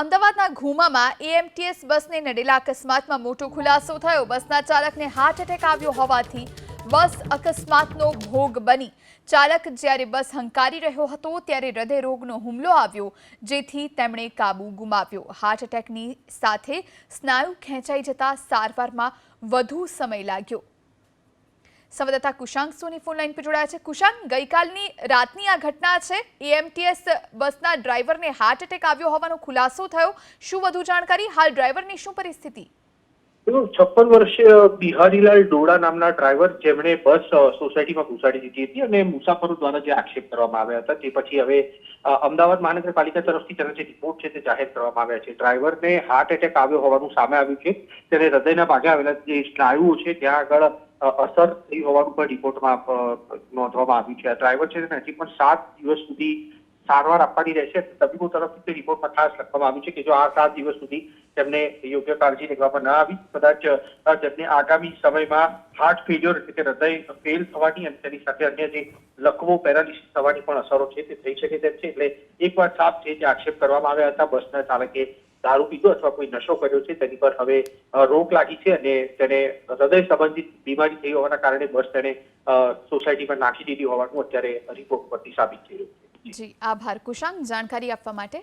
અમદાવાદના ઘુમામાં એએમટીએસ બસને નડેલા અકસ્માતમાં મોટો ખુલાસો થયો. બસના ચાલકને હાર્ટ એટેક આવ્યો હોવાથી બસ અકસ્માતનો ભોગ બની. ચાલક જ્યારે બસ હંકારી રહ્યો હતો ત્યારે હૃદયરોગનો હુમલો આવ્યો, જેથી તેમણે કાબુ ગુમાવ્યો. હાર્ટ એટેકની સાથે સ્નાયુ ખેંચાઈ જતા સારવારમાં વધુ સમય લાગ્યો. સંવાદદાતા કુશાંક સોની ફોન લાઈન પર જોડાયા છે. કુશાંક, ગઈકાલની રાતની આ ઘટના છે. એએમટીએસ બસના ડ્રાઈવરને હાર્ટ એટેક આવ્યો હોવાનો ખુલાસો થયો. શું વધુ જાણકારી? હાલ ડ્રાઈવરની શું પરિસ્થિતિ? છપ્પન વર્ષીય બિહારીલાલ ડોડા નામના ડ્રાઈવર જેમણે બસ સોસાયટીમાં ઘુસાડી દીધી હતી અને મુસાફરો દ્વારા જે આક્ષેપ કરવામાં આવ્યા હતા તે પછી હવે અમદાવાદ મહાનગરપાલિકા તરફથી તેના જે રિપોર્ટ છે તે જાહેર કરવામાં આવ્યા છે. ડ્રાઈવરને હાર્ટ એટેક આવ્યો હોવાનું સામે આવ્યું છે. તેને હૃદયના ભાગે આવેલા જે સ્નાયુઓ છે, ત્યાં આગળ અસર થઈ હોવાનું પણ રિપોર્ટમાં નોંધવામાં આવ્યું છે. ડ્રાઈવર છે તેને હજી પણ સાત દિવસ સુધી સારવાર આપવાની રહેશે. તબીબો તરફથી તે રિપોર્ટમાં ખાસ લખવામાં આવ્યું છે કે જો આ સાત દિવસ સુધી તેમને યોગ્ય કાળજી લેવામાં ન આવી, કદાચ તેમને આગામી સમયમાં હાર્ટ ફેલ્યોર એટલે કે હૃદય ફેલ થવાની અને તેની સાથે અન્ય જે લકવો પેરાલિસિસ થવાની પણ અસરો છે તે થઈ શકે તેમ છે. એટલે એક વાત સાફ છે, જે આક્ષેપ કરવામાં આવ્યા હતા, બસના ચાલકે દારૂ પીધો અથવા કોઈ નશો કર્યો છે, તેની પર હવે રોક લાગી છે અને તેને હૃદય સંબંધિત બીમારી થઈ હોવાના કારણે બસ તેને સોસાયટીમાં નાખી દીધી હોવાનું અત્યારે રિપોર્ટ પરથી સાબિત થઈ રહ્યું છે. જી, આભાર. કુશાંક જાણકારી આપવા માટે